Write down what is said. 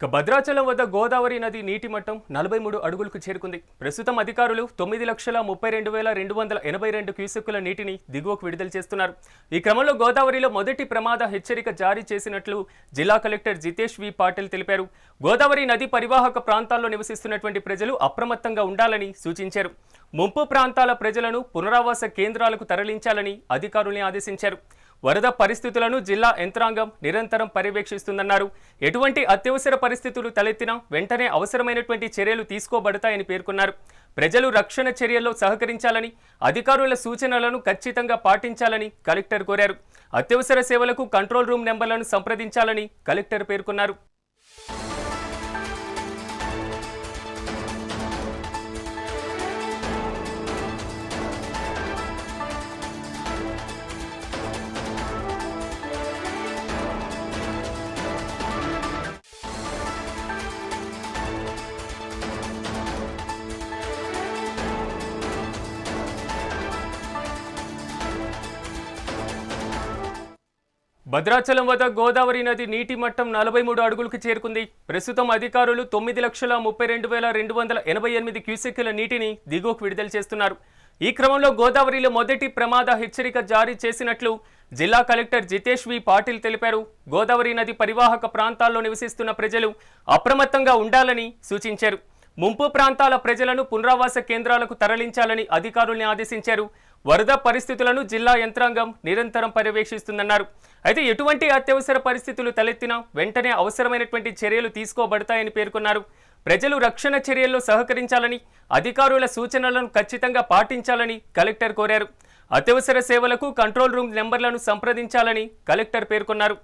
ఇక భద్రాచలం వద్ద గోదావరి నది నీటి మట్టం నలభై మూడు అడుగులకు చేరుకుంది. ప్రస్తుతం అధికారులు తొమ్మిది లక్షల ముప్పై రెండు వేల రెండు వందల ఎనభై రెండు క్యూసెక్కుల నీటిని దిగువకు విడుదల చేస్తున్నారు. ఈ క్రమంలో గోదావరిలో మొదటి ప్రమాద హెచ్చరిక జారీ చేసినట్లు జిల్లా కలెక్టర్ జితేష్ వి పాటిల్ తెలిపారు. గోదావరి నది పరివాహక ప్రాంతాల్లో నివసిస్తున్నటువంటి ప్రజలు అప్రమత్తంగా ఉండాలని సూచించారు. ముంపు ప్రాంతాల ప్రజలను పునరావాస కేంద్రాలకు తరలించాలని అధికారుల్ని ఆదేశించారు. వరద పరిస్థితులను జిల్లా యంత్రాంగం నిరంతరం పర్యవేక్షిస్తుందన్నారు. ఎటువంటి అత్యవసర పరిస్థితులు తలెత్తినా వెంటనే అవసరమైనటువంటి చర్యలు తీసుకోబడతాయని పేర్కొన్నారు. ప్రజలు రక్షణ చర్యల్లో సహకరించాలని అధికారుల సూచనలను ఖచ్చితంగా పాటించాలని కలెక్టర్ కోరారు. అత్యవసర సేవలకు కంట్రోల్ రూమ్ నెంబర్లను సంప్రదించాలని కలెక్టర్ పేర్కొన్నారు. భద్రాచలం వద్ద గోదావరి నది నీటి మట్టం నలభై మూడు అడుగులకు చేరుకుంది. ప్రస్తుతం అధికారులు తొమ్మిది లక్షల ముప్పై రెండు వేల రెండు వందల ఎనభై ఎనిమిది క్యూసెక్కుల నీటిని దిగువకు విడుదల చేస్తున్నారు. ఈ క్రమంలో గోదావరిలో మొదటి ప్రమాద హెచ్చరిక జారీ చేసినట్లు జిల్లా కలెక్టర్ జితేష్ వి పాటిల్ తెలిపారు. గోదావరి నది పరివాహక ప్రాంతాల్లో నివసిస్తున్న ప్రజలు అప్రమత్తంగా ఉండాలని సూచించారు. ముంపు ప్రాంతాల ప్రజలను పునరావాస కేంద్రాలకు తరలించాలని అధికారుల్ని ఆదేశించారు. వరద పరిస్థితులను జిల్లా యంత్రాంగం నిరంతరం పర్యవేక్షిస్తుందన్నారు. అయితే ఎటువంటి అత్యవసర పరిస్థితులు తలెత్తినా వెంటనే అవసరమైనటువంటి చర్యలు తీసుకోబడతాయని పేర్కొన్నారు. ప్రజలు రక్షణ చర్యల్లో సహకరించాలని అధికారుల సూచనలను ఖచ్చితంగా పాటించాలని కలెక్టర్ కోరారు. అత్యవసర సేవలకు కంట్రోల్ రూమ్ నెంబర్లను సంప్రదించాలని కలెక్టర్ పేర్కొన్నారు.